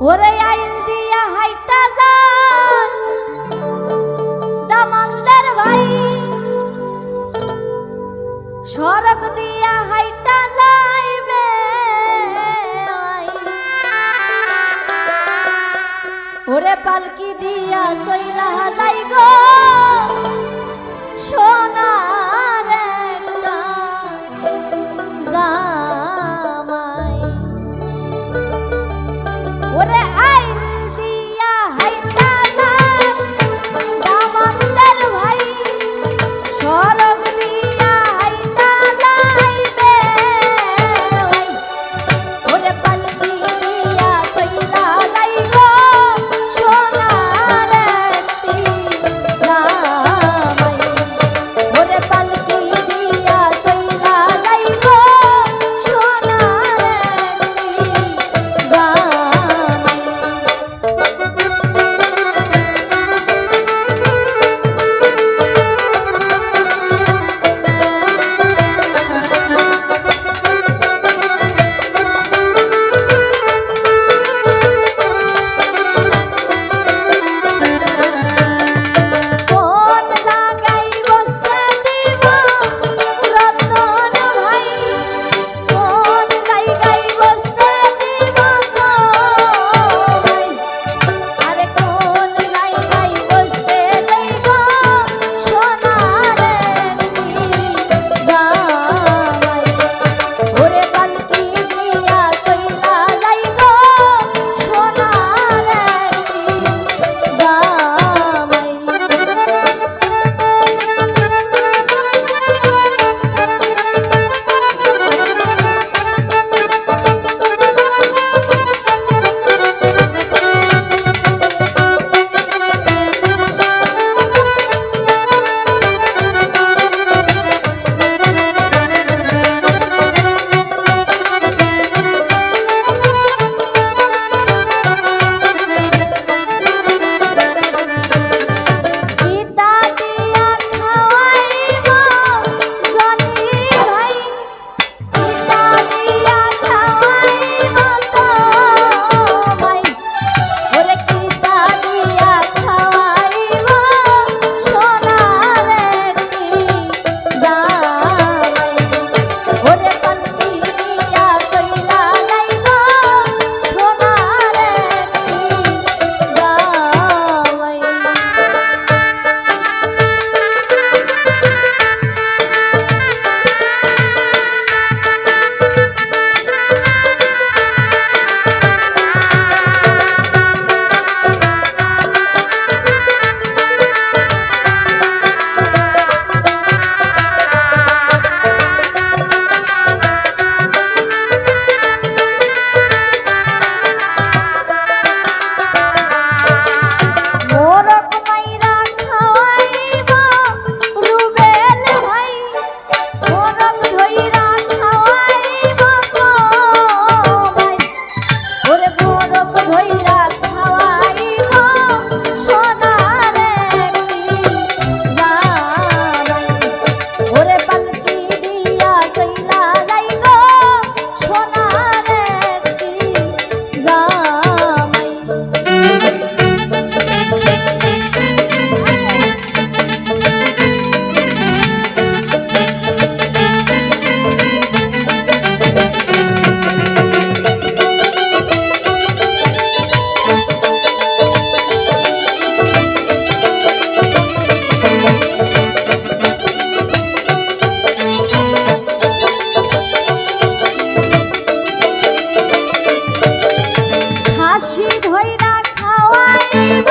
ওরে আইল দিয়া হাইটা যায় দামান্দার ভাই, সড়ক দিয়া হাইটা যাইবে। ওরে পালকি দিয়া সইলা যাই গো oh you.